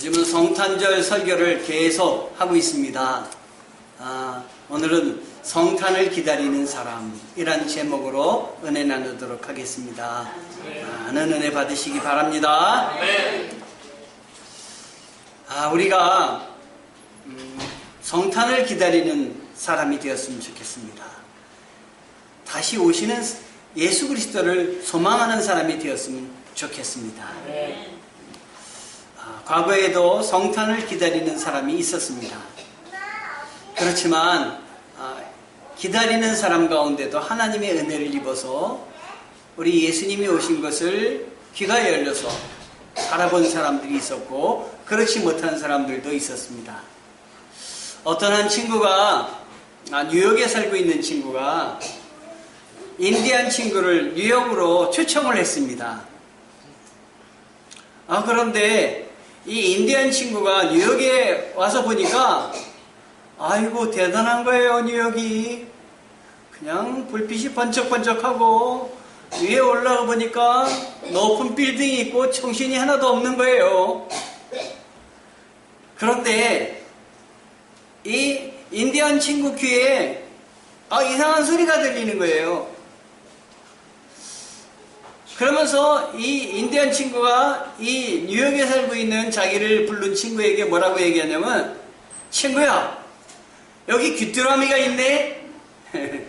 요즘은 성탄절 설교를 계속 하고 있습니다. 아, 오늘은 성탄을 기다리는 사람이란 제목으로 은혜 나누도록 하겠습니다. 많은 은혜 받으시기 바랍니다. 아, 우리가 음, 성탄을 기다리는 사람이 되었으면 좋겠습니다. 다시 오시는 예수 그리스도를 소망하는 사람이 되었으면 좋겠습니다. 아, 과거에도 성탄을 기다리는 사람이 있었습니다. 그렇지만 아, 기다리는 사람 가운데도 하나님의 은혜를 입어서 우리 예수님이 오신 것을 귀가 열려서 살아본 사람들이 있었고 그렇지 못한 사람들도 있었습니다. 어떤 한 친구가 아, 뉴욕에 살고 있는 친구가 인디안 친구를 뉴욕으로 초청을 했습니다. 아, 그런데 이 인디안 친구가 뉴욕에 와서 보니까 아이고 대단한 거예요 뉴욕이. 그냥 불빛이 번쩍번쩍하고 위에 올라가 보니까 높은 빌딩이 있고 청신이 하나도 없는 거예요. 그런데 이 인디안 친구 귀에 아, 이상한 소리가 들리는 거예요 그러면서 이 인디안 친구가 이 뉴욕에 살고 있는 자기를 부른 친구에게 뭐라고 얘기하냐면 친구야 여기 귀뚜라미가 있네.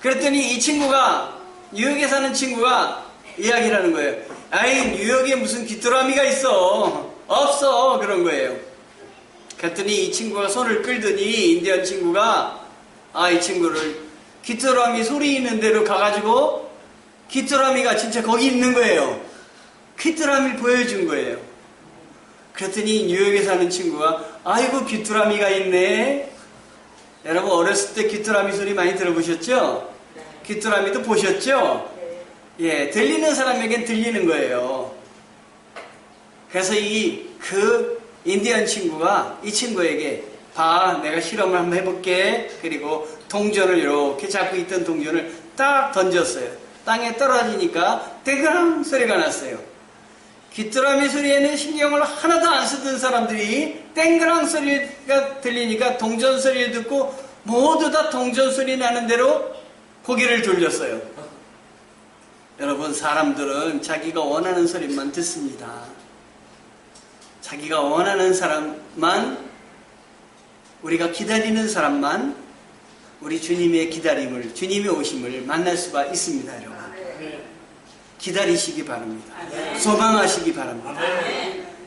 그랬더니 이 친구가 뉴욕에 사는 친구가 이야기를 하는 거예요 아이 뉴욕에 무슨 귀뚜라미가 있어 없어. 그런 거예요. 그랬더니 이 친구가 손을 끌더니 인디안 친구가 아 이 친구를 귀뚜라미 소리 있는 데로 가가지고 귀뚜라미가 진짜 거기 있는 거예요. 귀뚜라미를 보여준 거예요. 그랬더니 뉴욕에 사는 친구가 아이고 귀뚜라미가 있네. 여러분 어렸을 때 귀뚜라미 소리 많이 들어보셨죠? 귀뚜라미도 보셨죠? 예, 들리는 사람에겐 들리는 거예요. 그래서 이 그 인디언 친구가 이 친구에게 봐, 내가 실험을 한번 해볼게. 그리고 동전을 이렇게 잡고 있던 동전을 딱 던졌어요. 땅에 떨어지니까 대그랑 소리가 났어요. 귀뚜라미 소리에는 신경을 하나도 안 쓰던 사람들이 땡그랑 소리가 들리니까 동전 소리를 듣고 모두 다 동전 소리 나는 대로 고개를 돌렸어요. 여러분 사람들은 자기가 원하는 소리만 듣습니다. 자기가 원하는 사람만 우리가 기다리는 사람만 우리 주님의 기다림을 주님의 오심을 만날 수가 있습니다, 여러분. 기다리시기 바랍니다. 소망하시기 바랍니다.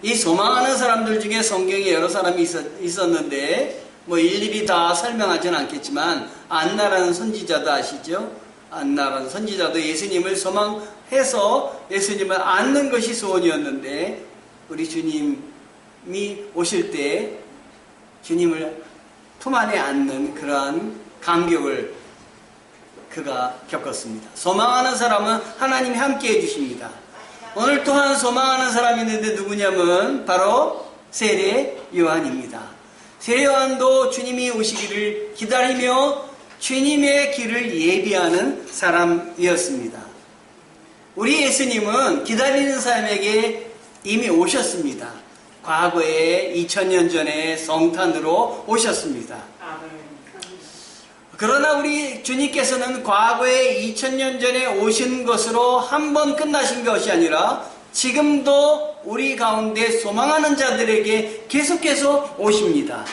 이 소망하는 사람들 중에 성경에 여러 사람이 있었, 는데뭐 일일이 다 설명하지는 않겠지만 안나라는 선지자도 아시죠? 안나라는 선지자도 예수님을 소망해서 예수님을 안는 것이 소원이었는데 우리 주님이 오실 때 주님을 품 안에 안는 그러한 감격을 그가 겪었습니다. 소망하는 사람은 하나님이 함께 해주십니다. 오늘 또한 소망하는 사람이 있는데 누구냐면 바로 세례 요한입니다. 세례 요한도 주님이 오시기를 기다리며 주님의 길을 예비하는 사람이었습니다. 우리 예수님은 기다리는 사람에게 이미 오셨습니다. 과거에 2000년 전에 성탄으로 오셨습니다. 그러나 우리 주님께서는 과거에 2000년 전에 오신 것으로 한 번 끝나신 것이 아니라 지금도 우리 가운데 소망하는 자들에게 계속해서 오십니다.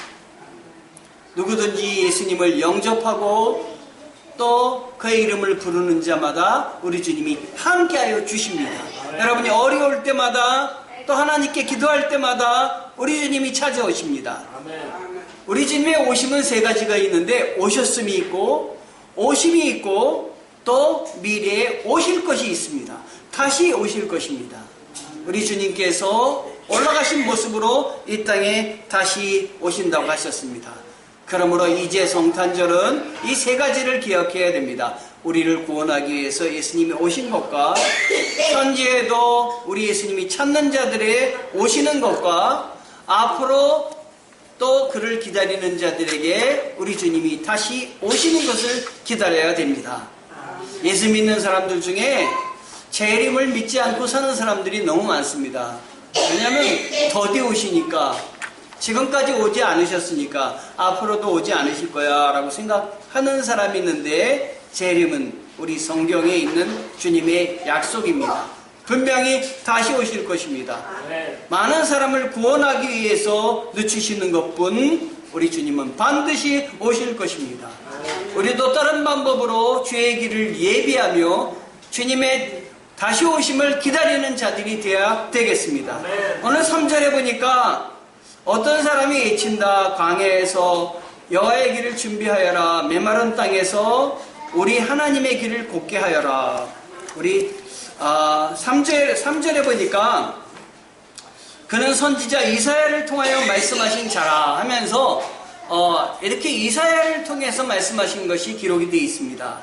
누구든지 예수님을 영접하고 또 그의 이름을 부르는 자마다 우리 주님이 함께하여 주십니다. 여러분이 어려울 때마다 또 하나님께 기도할 때마다 우리 주님이 찾아오십니다. 우리 주님의 오심은 세 가지가 있는데 오셨음이 있고 오심이 있고 또 미래에 오실 것이 있습니다. 다시 오실 것입니다. 우리 주님께서 올라가신 모습으로 이 땅에 다시 오신다고 하셨습니다. 그러므로 이제 성탄절은 이 세 가지를 기억해야 됩니다. 우리를 구원하기 위해서 예수님이 오신 것과 현재에도 우리 예수님이 찾는 자들의 오시는 것과 앞으로 또 그를 기다리는 자들에게 우리 주님이 다시 오시는 것을 기다려야 됩니다. 예수 믿는 사람들 중에 재림을 믿지 않고 사는 사람들이 너무 많습니다. 왜냐하면 더디 오시니까 지금까지 오지 않으셨으니까 앞으로도 오지 않으실 거야 라고 생각하는 사람이 있는데 재림은 우리 성경에 있는 주님의 약속입니다. 분명히 다시 오실 것입니다. 많은 사람을 구원하기 위해서 늦추시는 것뿐 우리 주님은 반드시 오실 것입니다. 우리도 다른 방법으로 주의 길을 예비하며 주님의 다시 오심을 기다리는 자들이 되어야 되겠습니다. 오늘 3절에 보니까 어떤 사람이 외친다 광야에서 여호와의 길을 준비하여라 메마른 땅에서 우리 하나님의 길을 곱게 하여라 우리 아, 3절, 3절에 보니까 그는 선지자 이사야를 통하여 말씀하신 자라 하면서 어, 이렇게 이사야를 통해서 말씀하신 것이 기록이 되어 있습니다.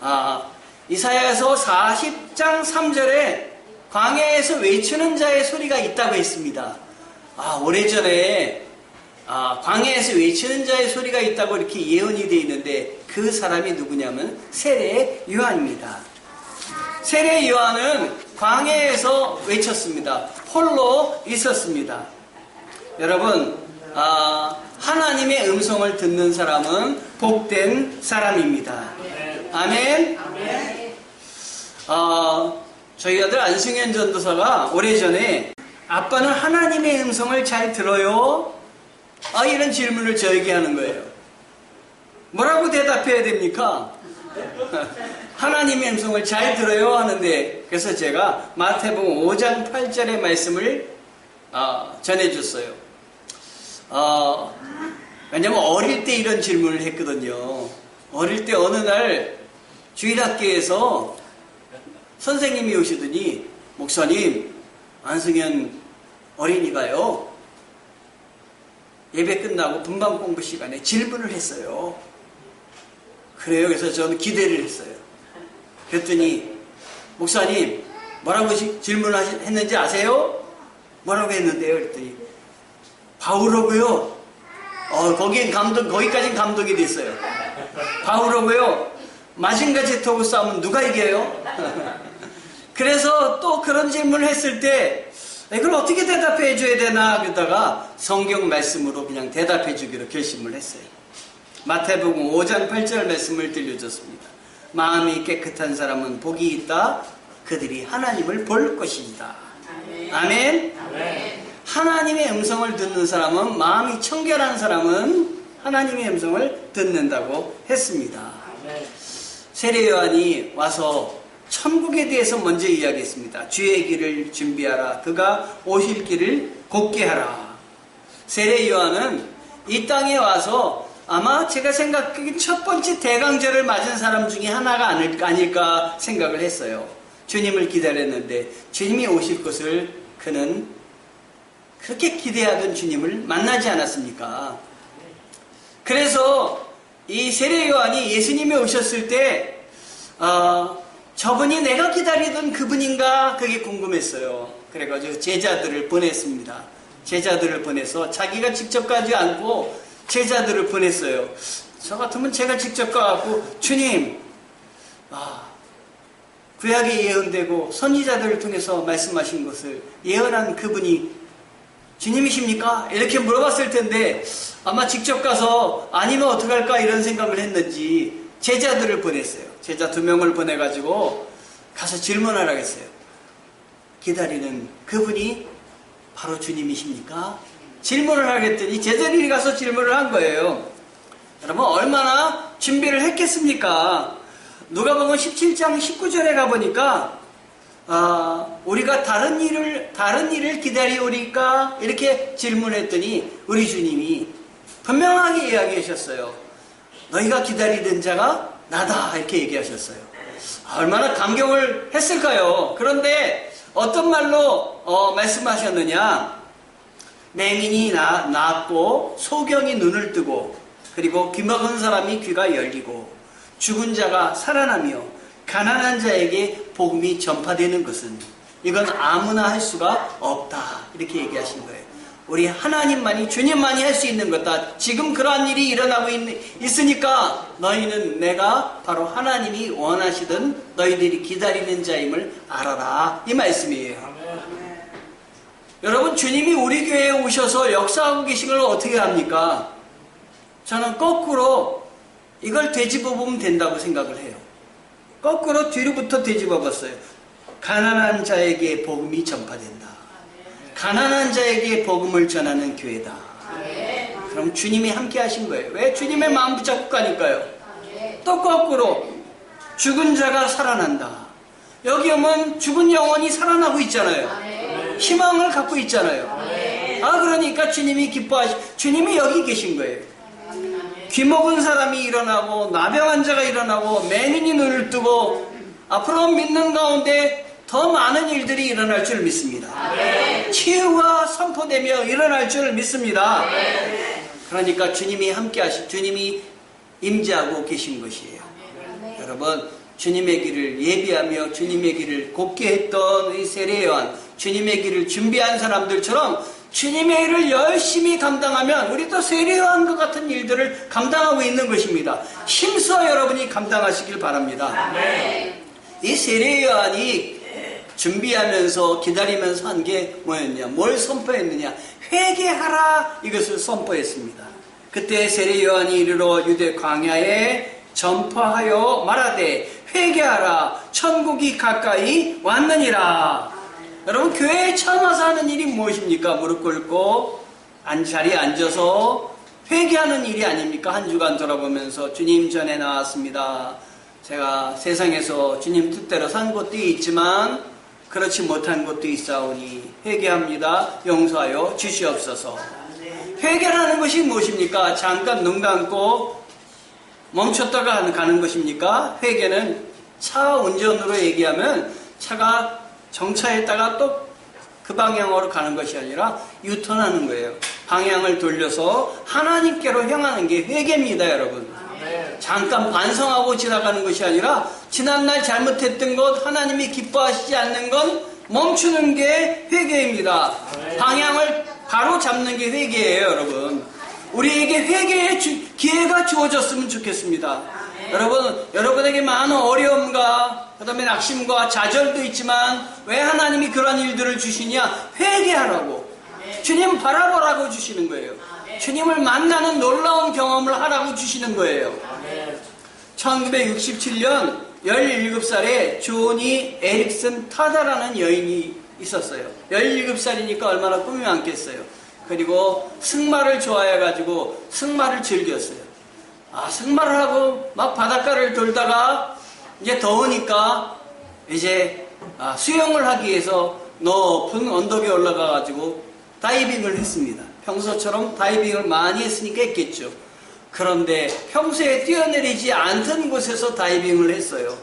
아, 이사야서 40장 3절에 광야에서 외치는 자의 소리가 있다고 했습니다. 아, 오래전에 아, 광야에서 외치는 자의 소리가 있다고 이렇게 예언이 되어 있는데 그 사람이 누구냐면 세례 요한입니다. 세례 요한은 광야에서 외쳤습니다. 홀로 있었습니다. 여러분, 아, 하나님의 음성을 듣는 사람은 복된 사람입니다. 아멘. 어, 저희 아들 안승현 전도사가 오래전에 아빠는 하나님의 음성을 잘 들어요? 아, 이런 질문을 저에게 하는 거예요. 뭐라고 대답해야 됩니까? 하나님의 음성을 잘 들어요 하는데 그래서 제가 마태복음 5장 8절의 말씀을 어, 전해줬어요. 어, 왜냐면 어릴 때 이런 질문을 했거든요. 어릴 때 어느 날 주일학교에서 선생님이 오시더니 목사님 안승현 어린이가요 예배 끝나고 분방 공부 시간에 질문을 했어요. 그래요. 그래서 저는 기대를 했어요. 그랬더니 목사님 뭐라고 지- 질문을 하시- 했는지 아세요? 뭐라고 했는데요? 그랬더니 바우로고요. 어 거긴 감동 거기까진 감동이 됐어요. 바우로고요. 마징가지 타고 싸우면 누가 이겨요? 그래서 또 그런 질문을 했을 때 이걸 어떻게 대답해 줘야 되나 그러다가 성경 말씀으로 그냥 대답해 주기로 결심을 했어요. 마태복음 5장 8절 말씀을 들려줬습니다. 마음이 깨끗한 사람은 복이 있다. 그들이 하나님을 볼 것입니다. 아멘. 하나님의 음성을 듣는 사람은 마음이 청결한 사람은 하나님의 음성을 듣는다고 했습니다. 세례 요한이 와서 천국에 대해서 먼저 이야기했습니다. 주의 길을 준비하라. 그가 오실 길을 곱게 하라. 세례 요한은 이 땅에 와서 아마 제가 생각하기 첫 번째 대강절을 맞은 사람 중에 하나가 아닐까, 생각을 했어요. 주님을 기다렸는데 주님이 오실 것을 그는 그렇게 기대하던 주님을 만나지 않았습니까? 그래서 이 세례 요한이 예수님이 오셨을 때 어, 저분이 내가 기다리던 그분인가 그게 궁금했어요. 그래가지고 제자들을 보냈습니다. 제자들을 보내서 자기가 직접 가지 않고 제자들을 보냈어요. 저 같으면 제가 직접 가갖고 주님, 아, 구약에 예언되고 선지자들을 통해서 말씀하신 것을 예언한 그분이 주님이십니까? 이렇게 물어봤을 텐데 아마 직접 가서 아니면 어떡할까 이런 생각을 했는지 제자들을 보냈어요. 제자 두 명을 보내가지고 가서 질문을 하겠어요. 기다리는 그분이 바로 주님이십니까? 질문을 하겠더니 제자들이 가서 질문을 한 거예요. 여러분 얼마나 준비를 했겠습니까? 누가 보면 17장 19절에 가보니까 아, 우리가 다른 일을 다른 일을 기다리오리까 이렇게 질문했더니 우리 주님이 분명하게 이야기하셨어요. 너희가 기다리던 자가 나다 이렇게 얘기하셨어요. 얼마나 감격을 했을까요? 그런데 어떤 말로 어, 말씀하셨느냐? 맹인이 나, 낫고 소경이 눈을 뜨고 그리고 귀먹은 사람이 귀가 열리고 죽은 자가 살아나며 가난한 자에게 복음이 전파되는 것은 이건 아무나 할 수가 없다 이렇게 얘기하신 거예요. 우리 하나님만이 주님만이 할 수 있는 거다. 지금 그러한 일이 일어나고 있, 있으니까 너희는 내가 바로 하나님이 원하시던 너희들이 기다리는 자임을 알아라 이 말씀이에요. 여러분, 주님이 우리 교회에 오셔서 역사하고 계신 걸 어떻게 합니까? 저는 거꾸로 이걸 되짚어 보면 된다고 생각을 해요. 거꾸로 뒤로부터 되짚어 봤어요. 가난한 자에게 복음이 전파된다. 가난한 자에게 복음을 전하는 교회다. 그럼 주님이 함께 하신 거예요. 왜? 주님의 마음 붙잡고 가니까요. 또 거꾸로 죽은 자가 살아난다. 여기 오면 죽은 영혼이 살아나고 있잖아요. 희망을 갖고 있잖아요. 아 그러니까 주님이 기뻐하시 주님이 여기 계신 거예요. 귀 먹은 사람이 일어나고 나병 환자가 일어나고 매는이 눈을 뜨고 앞으로 믿는 가운데 더 많은 일들이 일어날 줄 믿습니다. 치유가 선포되며 일어날 줄 믿습니다. 그러니까 주님이 함께 하시 주님이 임재하고 계신 것이에요. 여러분 주님의 길을 예비하며 주님의 길을 곱게 했던 이 세례요한 주님의 길을 준비한 사람들처럼 주님의 일을 열심히 감당하면 우리도 세례요한과 같은 일들을 감당하고 있는 것입니다. 힘써 여러분이 감당하시길 바랍니다. 이 세례요한이 준비하면서 기다리면서 한 게 뭐였냐? 뭘 선포했느냐? 회개하라 이것을 선포했습니다. 그때 세례 요한이 이르러 유대 광야에 전파하여 말하되 회개하라 천국이 가까이 왔느니라. 여러분 교회에 처음 와서 하는 일이 무엇입니까? 무릎 꿇고 안 자리에 앉아서 회개하는 일이 아닙니까? 한 주간 돌아보면서 주님 전에 나왔습니다. 제가 세상에서 주님 뜻대로 산 것도 있지만 그렇지 못한 것도 있사오니 회개합니다. 용서하여 주시옵소서. 회개라는 것이 무엇입니까? 잠깐 눈 감고 멈췄다가 가는 것입니까? 회개는 차 운전으로 얘기하면 차가 정차했다가 또 그 방향으로 가는 것이 아니라 유턴하는 거예요. 방향을 돌려서 하나님께로 향하는 게 회개입니다, 여러분. 잠깐 반성하고 지나가는 것이 아니라 지난날 잘못했던 것 하나님이 기뻐하시지 않는 건 멈추는 게 회개입니다. 방향을 바로 잡는 게 회개예요, 여러분. 우리에게 회개의 주- 기회가 주어졌으면 좋겠습니다. 여러분, 여러분에게 많은 어려움과 그다음에 낙심과 좌절도 있지만 왜 하나님이 그런 일들을 주시냐? 회개하라고. 주님 바라보라고 주시는 거예요. 주님을 만나는 놀라운 경험을 하라고 주시는 거예요. 1967년 17살에 조니 에릭슨 타다라는 여인이 있었어요. 17살이니까 얼마나 꿈이 많겠어요. 그리고 승마를 좋아해가지고 승마를 즐겼어요. 아, 승마를 하고 막 바닷가를 돌다가 이제 더우니까 이제 아, 수영을 하기 위해서 높은 언덕에 올라가가지고 다이빙을 했습니다. 평소처럼 다이빙을 많이 했으니까 했겠죠. 그런데 평소에 뛰어내리지 않던 곳에서 다이빙을 했어요.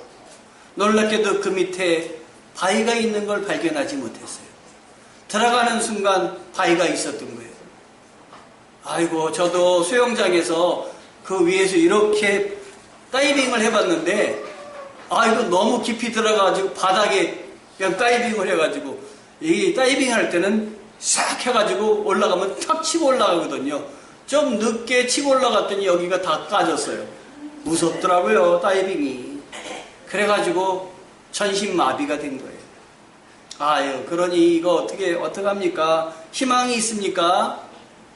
놀랍게도 그 밑에 바위가 있는 걸 발견하지 못했어요. 들어가는 순간 바위가 있었던 거예요. 아이고, 저도 수영장에서 그 위에서 이렇게 다이빙을 해봤는데, 아이고, 너무 깊이 들어가가지고 바닥에 그냥 다이빙을 해가지고, 이 다이빙 할 때는 싹 해가지고 올라가면 탁 치고 올라가거든요. 좀 늦게 치고 올라갔더니 여기가 다 까졌어요. 무섭더라고요, 다이빙이. 그래가지고 전신마비가 된 거예요. 아유, 그러니 이거 어떻게, 어떡합니까? 희망이 있습니까?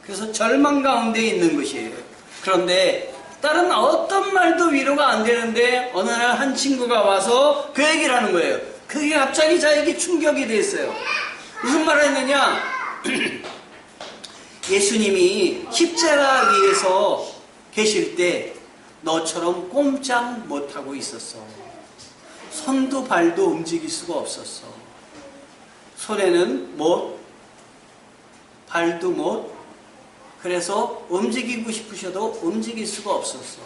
그래서 절망 가운데 있는 것이에요. 그런데 다른 어떤 말도 위로가 안 되는데 어느 날 한 친구가 와서 그 얘기를 하는 거예요. 그게 갑자기 자에게 충격이 됐어요. 무슨 말을 했느냐? 예수님이 십자가 위에서 계실 때 너처럼 꼼짝 못하고 있었어. 손도 발도 움직일 수가 없었어. 손에는 못, 발도 못, 그래서 움직이고 싶으셔도 움직일 수가 없었어.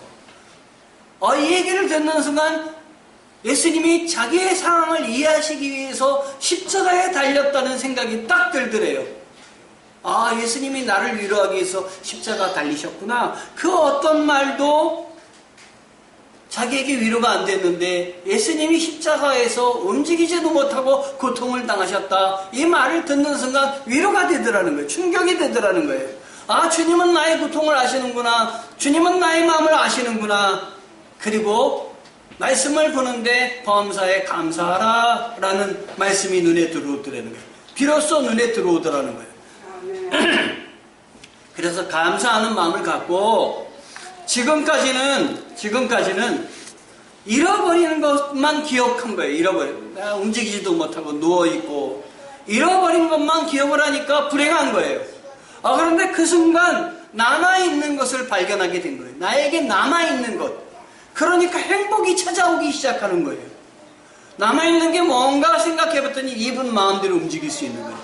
어, 이 얘기를 듣는 순간 예수님이 자기의 상황을 이해하시기 위해서 십자가에 달렸다는 생각이 딱 들더래요. 아, 예수님이 나를 위로하기 위해서 십자가 달리셨구나. 그 어떤 말도 자기에게 위로가 안 됐는데 예수님이 십자가에서 움직이지도 못하고 고통을 당하셨다. 이 말을 듣는 순간 위로가 되더라는 거예요. 충격이 되더라는 거예요. 아, 주님은 나의 고통을 아시는구나. 주님은 나의 마음을 아시는구나. 그리고 말씀을 보는데 범사에 감사하라 라는 말씀이 눈에 들어오더라는 거예요. 비로소 눈에 들어오더라는 거예요. 그래서 감사하는 마음을 갖고 지금까지는 지금까지는 잃어버리는 것만 기억한 거예요. 잃어버려. 내가 움직이지도 못하고 누워 있고 잃어버린 것만 기억을 하니까 불행한 거예요. 아 그런데 그 순간 남아 있는 것을 발견하게 된 거예요. 나에게 남아 있는 것. 그러니까 행복이 찾아오기 시작하는 거예요. 남아 있는 게 뭔가 생각해봤더니 입은 마음대로 움직일 수 있는 거예요.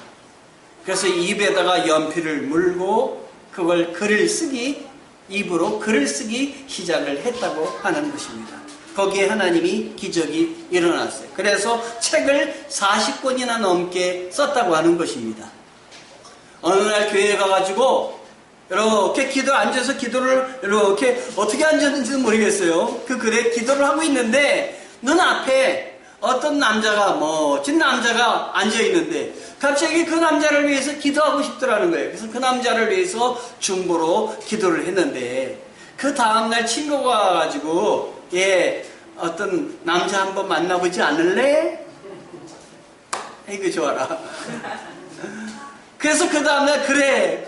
그래서 입에다가 연필을 물고 그걸 글을 쓰기 입으로 글을 쓰기 시작을 했다고 하는 것입니다. 거기에 하나님이 기적이 일어났어요. 그래서 책을 40권이나 넘게 썼다고 하는 것입니다. 어느 날 교회에 가가지고 이렇게 기도 앉아서 기도를 이렇게 어떻게 앉았는지는 모르겠어요. 그 글에 기도를 하고 있는데 눈앞에 어떤 남자가 멋진 남자가 앉아 있는데 갑자기 그 남자를 위해서 기도하고 싶더라는 거예요. 그래서 그 남자를 위해서 중보로 기도를 했는데 그 다음날 친구가 와가지고 예 어떤 남자 한번 만나보지 않을래? 이거 좋아라. 그래서 그 다음날 그래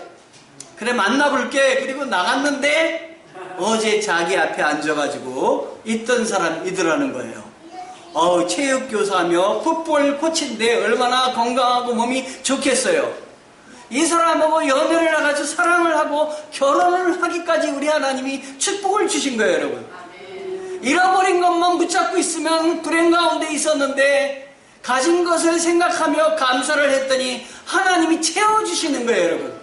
그래 만나볼게 그리고 나갔는데 어제 자기 앞에 앉아가지고 있던 사람이더라는 거예요. 어 체육교사며 풋볼 코치인데 얼마나 건강하고 몸이 좋겠어요. 이 사람하고 연애를 해가지고 사랑을 하고 결혼을 하기까지 우리 하나님이 축복을 주신 거예요, 여러분. 잃어버린 것만 붙잡고 있으면 불행 가운데 있었는데 가진 것을 생각하며 감사를 했더니 하나님이 채워주시는 거예요, 여러분.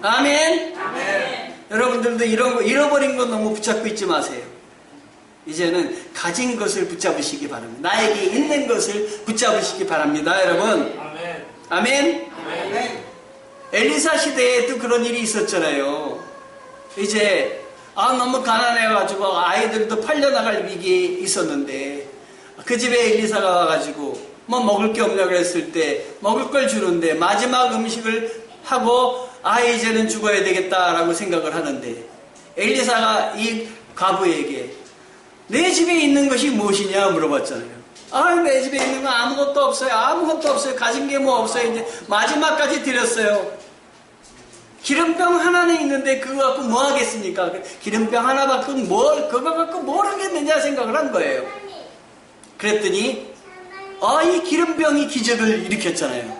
아멘. 아멘. 여러분들도 이런 거 잃어버린 것 너무 붙잡고 있지 마세요. 이제는 가진 것을 붙잡으시기 바랍니다. 나에게 있는 것을 붙잡으시기 바랍니다, 여러분. 아멘. 아멘. 아멘. 엘리사 시대에도 그런 일이 있었잖아요. 이제 아 너무 가난해가지고 아이들도 팔려나갈 위기에 있었는데 그 집에 엘리사가 와가지고 뭐 먹을 게 없냐 그랬을 때 먹을 걸 주는데 마지막 음식을 하고 아 이제는 죽어야 되겠다라고 생각을 하는데 엘리사가 이 과부에게 내 집에 있는 것이 무엇이냐 물어봤잖아요. 아, 내 집에 있는 건 아무것도 없어요. 아무것도 없어요. 가진 게 뭐 없어요. 이제 마지막까지 드렸어요. 기름병 하나는 있는데 그거 갖고 뭐 하겠습니까? 기름병 하나 갖고 뭘, 그거 갖고 뭘 하겠느냐 생각을 한 거예요. 그랬더니, 아, 이 기름병이 기적을 일으켰잖아요.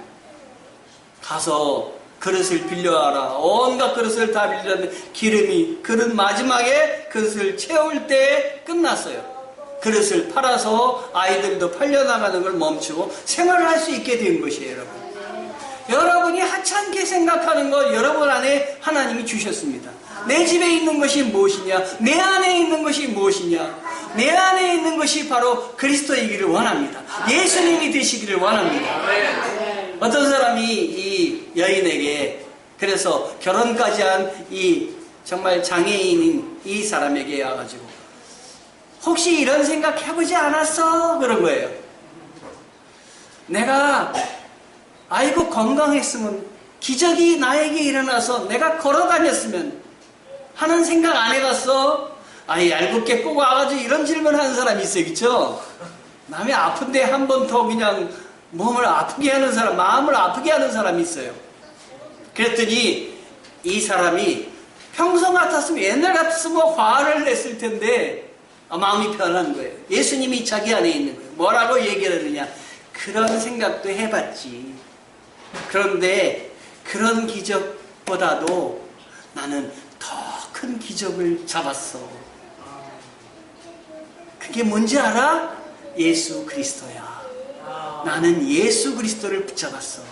가서 그릇을 빌려와라. 온갖 그릇을 다 빌렸는데 기름이 그릇 마지막에 그릇을 채울 때 끝났어요. 그릇을 팔아서 아이들도 팔려나가는 걸 멈추고 생활을 할 수 있게 된 것이에요, 여러분. 여러분이 하찮게 생각하는 것 여러분 안에 하나님이 주셨습니다. 내 집에 있는 것이 무엇이냐? 내 안에 있는 것이 무엇이냐? 내 안에 있는 것이 바로 그리스도이기를 원합니다. 예수님이 되시기를 원합니다. 어떤 사람이 이 여인에게 그래서 결혼까지 한 이 정말 장애인인 이 사람에게 와가지고 혹시 이런 생각 해보지 않았어? 그런 거예요. 내가 아이고 건강했으면 기적이 나에게 일어나서 내가 걸어 다녔으면 하는 생각 안 해봤어? 아이 얄궂게 꼭 와가지고 이런 질문 하는 사람이 있어요, 그쵸? 남이 아픈데 한 번 더 그냥 몸을 아프게 하는 사람, 마음을 아프게 하는 사람이 있어요. 그랬더니 이 사람이 평소 같았으면 옛날 같았으면 뭐 화를 냈을 텐데 아, 마음이 편한 거예요. 예수님이 자기 안에 있는 거예요. 뭐라고 얘기를 하느냐? 그런 생각도 해봤지. 그런데 그런 기적보다도 나는 더 큰 기적을 잡았어. 그게 뭔지 알아? 예수 그리스도야. 나는 예수 그리스도를 붙잡았어.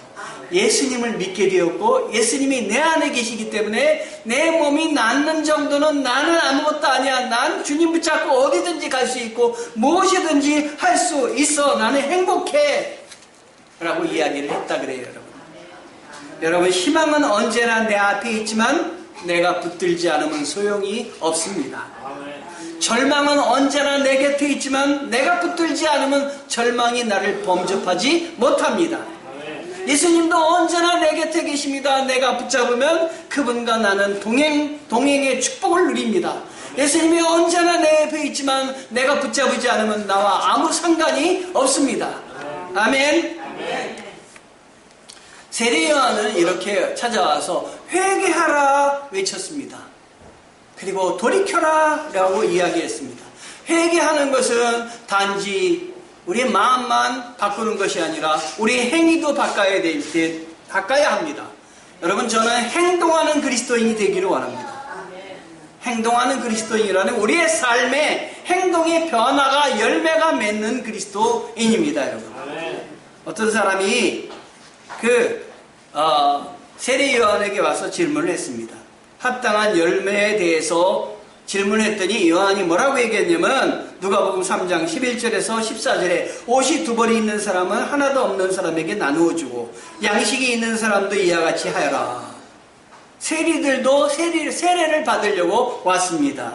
예수님을 믿게 되었고 예수님이 내 안에 계시기 때문에 내 몸이 낫는 정도는 나는 아무것도 아니야. 난 주님 붙잡고 어디든지 갈 수 있고 무엇이든지 할 수 있어. 나는 행복해. 라고 이야기를 했다 그래요, 여러분. 여러분 희망은 언제나 내 앞에 있지만 내가 붙들지 않으면 소용이 없습니다. 절망은 언제나 내 곁에 있지만 내가 붙들지 않으면 절망이 나를 범접하지 못합니다. 예수님도 언제나 내 곁에 계십니다. 내가 붙잡으면 그분과 나는 동행, 동행의 축복을 누립니다. 예수님이 언제나 내 옆에 있지만 내가 붙잡지 않으면 나와 아무 상관이 없습니다. 아멘. 세례 요한은 이렇게 찾아와서 회개하라 외쳤습니다. 그리고 돌이켜라 라고 이야기했습니다. 회개하는 것은 단지 우리 마음만 바꾸는 것이 아니라 우리 행위도 바꿔야 될 때, 바꿔야 합니다. 여러분 저는 행동하는 그리스도인이 되기를 원합니다. 행동하는 그리스도인이라는 우리의 삶의 행동의 변화가 열매가 맺는 그리스도인입니다, 여러분. 어떤 사람이 그 어, 세례 요한에게 와서 질문을 했습니다. 합당한 열매에 대해서 질문했더니 요한이 뭐라고 얘기했냐면 누가복음 3장 11절에서 14절에 옷이 두 벌이 있는 사람은 하나도 없는 사람에게 나누어 주고 양식이 있는 사람도 이와 같이 하여라. 세리들도 세리, 세례를 받으려고 왔습니다.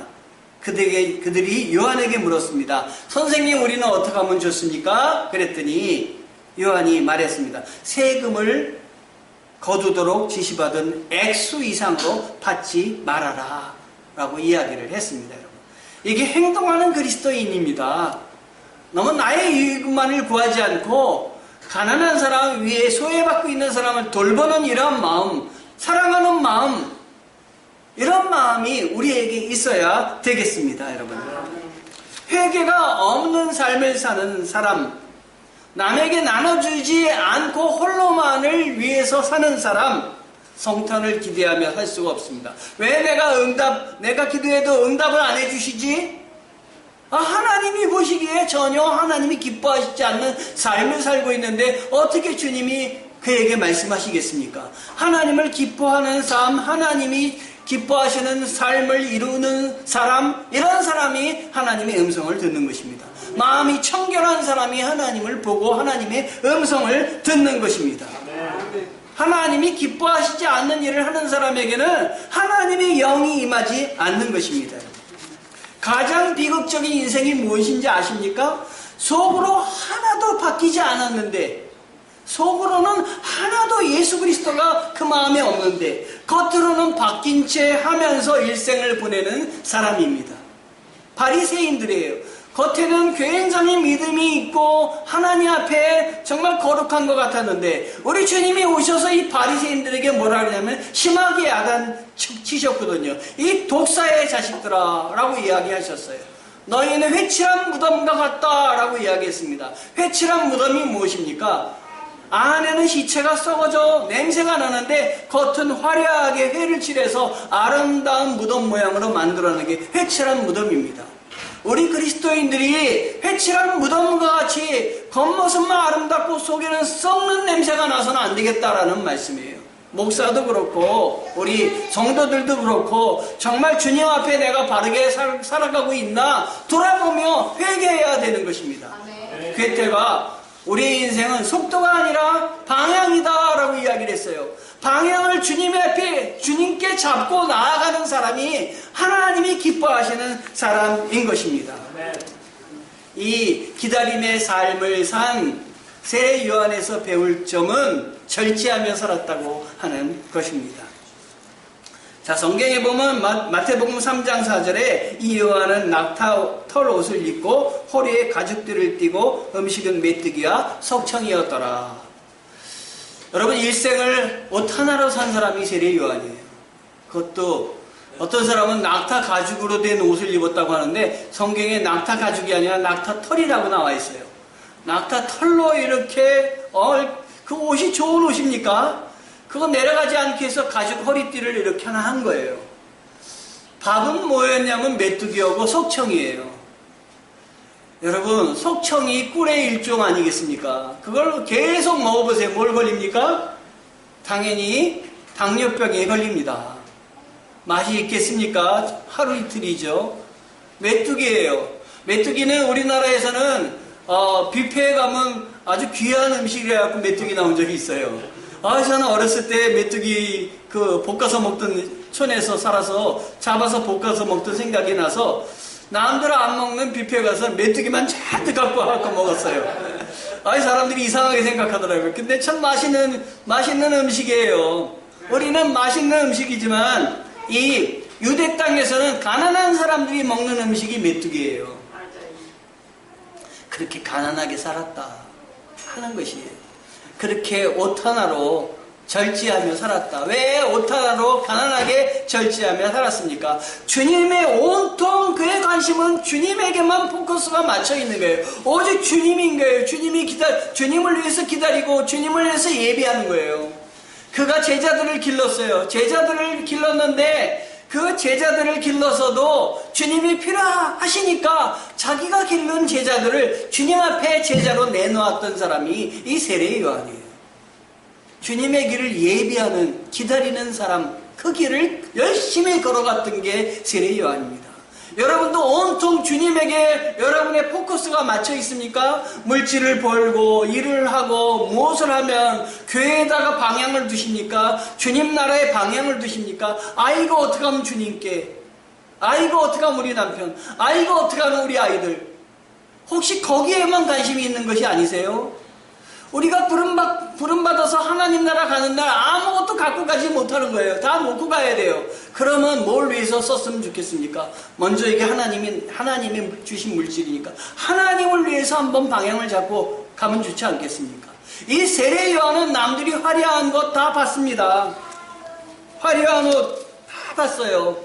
그들에게, 그들이 요한에게 물었습니다. 선생님, 우리는 어떻게 하면 좋습니까? 그랬더니 요한이 말했습니다. 세금을 거두도록 지시받은 액수 이상으로 받지 말아라. 라고 이야기를 했습니다, 여러분. 이게 행동하는 그리스도인입니다. 너무 나의 이익만을 구하지 않고 가난한 사람 위에 소외받고 있는 사람을 돌보는 이런 마음, 사랑하는 마음, 이런 마음이 우리에게 있어야 되겠습니다, 여러분. 회개가 없는 삶을 사는 사람, 남에게 나눠주지 않고 홀로만을 위해서 사는 사람, 성탄을 기대하며 살 수가 없습니다. 왜 내가 응답, 내가 기도해도 응답을 안 해주시지? 아, 하나님이 보시기에 전혀 하나님이 기뻐하시지 않는 삶을 살고 있는데 어떻게 주님이 그에게 말씀하시겠습니까? 하나님을 기뻐하는 삶, 하나님이 기뻐하시는 삶을 이루는 사람, 이런 사람이 하나님의 음성을 듣는 것입니다. 마음이 청결한 사람이 하나님을 보고 하나님의 음성을 듣는 것입니다. 하나님이 기뻐하시지 않는 일을 하는 사람에게는 하나님의 영이 임하지 않는 것입니다. 가장 비극적인 인생이 무엇인지 아십니까? 속으로 하나도 바뀌지 않았는데 속으로는 하나도 예수 그리스도가 그 마음에 없는데 겉으로는 바뀐 채 하면서 일생을 보내는 사람입니다. 바리새인들이에요. 겉에는 굉장히 믿음이 있고 하나님 앞에 정말 거룩한 것 같았는데 우리 주님이 오셔서 이 바리새인들에게 뭐라 그러냐면 심하게 야단 치셨거든요. 이 독사의 자식들아라고 이야기하셨어요. 너희는 회칠한 무덤과 같다라고 이야기했습니다. 회칠한 무덤이 무엇입니까? 안에는 시체가 썩어져 냄새가 나는데 겉은 화려하게 회를 칠해서 아름다운 무덤 모양으로 만들어내는 게 회칠한 무덤입니다. 우리 그리스도인들이 회칠한 무덤과 같이 겉모습만 아름답고 속에는 썩는 냄새가 나서는 안 되겠다라는 말씀이에요. 목사도 그렇고 우리 성도들도 그렇고 정말 주님 앞에 내가 바르게 살, 살아가고 있나 돌아보며 회개해야 되는 것입니다. 그때가 우리의 인생은 속도가 아니라 방향이다라고 이야기를 했어요. 방향을 주님 앞에 주님께 잡고 나아가는 사람이 하나님이 기뻐하시는 사람인 것입니다. 이 기다림의 삶을 산 세례 요한에서 배울 점은 절제하며 살았다고 하는 것입니다. 자, 성경에 보면 마, 태복음 3장 4절에 이 요한은 낙타 털 옷을 입고 허리에 가죽들을 띠고 음식은 메뚜기와 석청이었더라. 여러분 일생을 옷 하나로 산 사람이 세례 요한이에요. 그것도 어떤 사람은 낙타 가죽으로 된 옷을 입었다고 하는데 성경에 낙타 가죽이 아니라 낙타 털이라고 나와 있어요. 낙타 털로 이렇게 어, 그 옷이 좋은 옷입니까? 그거 내려가지 않게 해서 가죽 허리띠를 이렇게 하나 한 거예요. 밥은 뭐였냐면 메뚜기하고 속청이에요. 여러분, 속청이 꿀의 일종 아니겠습니까? 그걸 계속 먹어보세요. 뭘 걸립니까? 당연히 당뇨병에 걸립니다. 맛이 있겠습니까? 하루 이틀이죠. 메뚜기예요. 메뚜기는 우리나라에서는 어, 뷔페에 가면 아주 귀한 음식이라 갖고 메뚜기 나온 적이 있어요. 아, 저는 어렸을 때 메뚜기 그 볶아서 먹던 촌에서 살아서 잡아서 볶아서 먹던 생각이 나서 남들 안 먹는 뷔페 가서 메뚜기만 잔뜩 갖고 와서 먹었어요. 아이 사람들이 이상하게 생각하더라고요. 근데 참 맛있는 맛있는 음식이에요. 우리는 맛있는 음식이지만 이 유대 땅에서는 가난한 사람들이 먹는 음식이 메뚜기예요. 그렇게 가난하게 살았다 하는 것이에요. 그렇게 옷 하나로 절제하며 살았다. 왜 오타라로 가난하게 절제하며 살았습니까? 주님의 온통 그의 관심은 주님에게만 포커스가 맞춰 있는 거예요. 오직 주님인 거예요. 주님이 기다, 주님을 위해서 기다리고 주님을 위해서 예비하는 거예요. 그가 제자들을 길렀어요. 제자들을 길렀는데 그 제자들을 길러서도 주님이 필요하시니까 자기가 기른 제자들을 주님 앞에 제자로 내놓았던 사람이 이 세례 요한이에요. 주님의 길을 예비하는 기다리는 사람 그 길을 열심히 걸어갔던 게 세례 요한입니다. 여러분도 온통 주님에게 여러분의 포커스가 맞춰 있습니까? 물질을 벌고 일을 하고 무엇을 하면 교회에다가 방향을 두십니까? 주님 나라에 방향을 두십니까? 아이고 어떻게 하면 주님께 아이고 어떻게 하면 우리 남편 아이고 어떻게 하면 우리 아이들 혹시 거기에만 관심이 있는 것이 아니세요? 우리가 부름받, 부름받아서 하나님 나라 가는 날 아무것도 갖고 가지 못하는 거예요. 다 놓고 가야 돼요. 그러면 뭘 위해서 썼으면 좋겠습니까? 먼저 이게 하나님이, 하나님이 주신 물질이니까. 하나님을 위해서 한번 방향을 잡고 가면 좋지 않겠습니까? 이 세례 요한은 남들이 화려한 것 다 봤습니다. 화려한 옷 다 봤어요.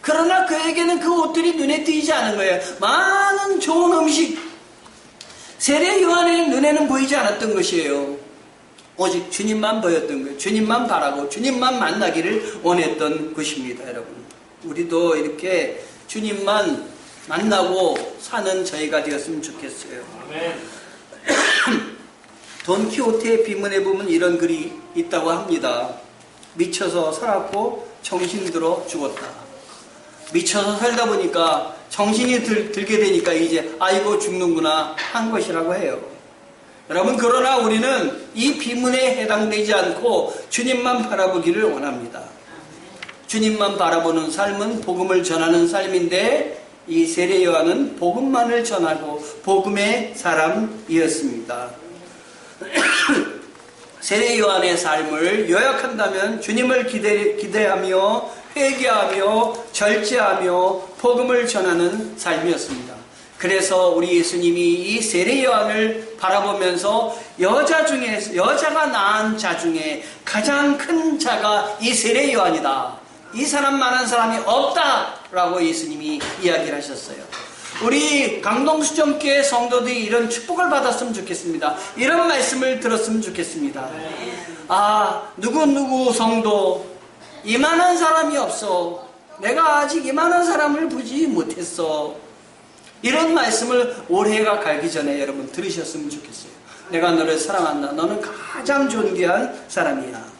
그러나 그에게는 그 옷들이 눈에 띄지 않은 거예요. 많은 좋은 음식, 세례 요한의 눈에는 보이지 않았던 것이에요. 오직 주님만 보였던 거예요. 주님만 바라고 주님만 만나기를 원했던 것입니다, 여러분. 우리도 이렇게 주님만 만나고 사는 저희가 되었으면 좋겠어요. 돈키호테의 비문에 보면 이런 글이 있다고 합니다. 미쳐서 살았고 정신 들어 죽었다. 미쳐서 살다 보니까 정신이 들, 들게 되니까 이제 아이고 죽는구나 한 것이라고 해요. 여러분 그러나 우리는 이 비문에 해당되지 않고 주님만 바라보기를 원합니다. 주님만 바라보는 삶은 복음을 전하는 삶인데 이 세례 요한은 복음만을 전하고 복음의 사람이었습니다. 세례 요한의 삶을 요약한다면 주님을 기대, 기대하며 회개하며 절제하며 복음을 전하는 삶이었습니다. 그래서 우리 예수님이 이 세례 요한을 바라보면서 여자 중에 여자가 낳은 자 중에 가장 큰 자가 이 세례 요한이다. 이 사람만한 사람이 없다라고 예수님이 이야기를 하셨어요. 우리 강동수정교회 성도들이 이런 축복을 받았으면 좋겠습니다. 이런 말씀을 들었으면 좋겠습니다. 아, 누구누구 성도, 이만한 사람이 없어. 내가 아직 이만한 사람을 보지 못했어. 이런 말씀을 올해가 가기 전에 여러분 들으셨으면 좋겠어요. 내가 너를 사랑한다. 너는 가장 존귀한 사람이야.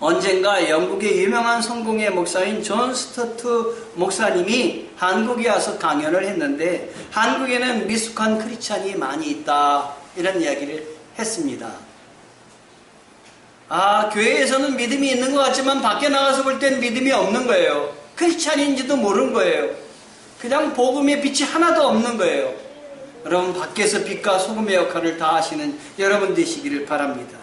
언젠가 영국의 유명한 성공의 목사인 존 스터트 목사님이 한국에 와서 강연을 했는데 한국에는 미숙한 크리스찬이 많이 있다 이런 이야기를 했습니다. 아 교회에서는 믿음이 있는 것 같지만 밖에 나가서 볼 땐 믿음이 없는 거예요. 크리스찬인지도 모르는 거예요. 그냥 복음의 빛이 하나도 없는 거예요. 여러분 밖에서 빛과 소금의 역할을 다 하시는 여러분 되시기를 바랍니다.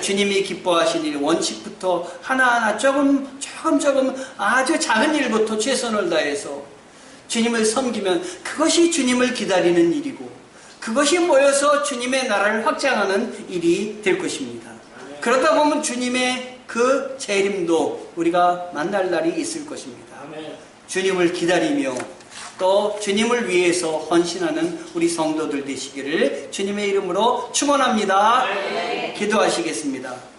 주님이 기뻐하신 일 원칙부터 하나하나 조금 조금 조금 아주 작은 일부터 최선을 다해서 주님을 섬기면 그것이 주님을 기다리는 일이고 그것이 모여서 주님의 나라를 확장하는 일이 될 것입니다. 그러다 보면 주님의 그 재림도 우리가 만날 날이 있을 것입니다. 주님을 기다리며 또 주님을 위해서 헌신하는 우리 성도들 되시기를 주님의 이름으로 축원합니다. 기도하시겠습니다.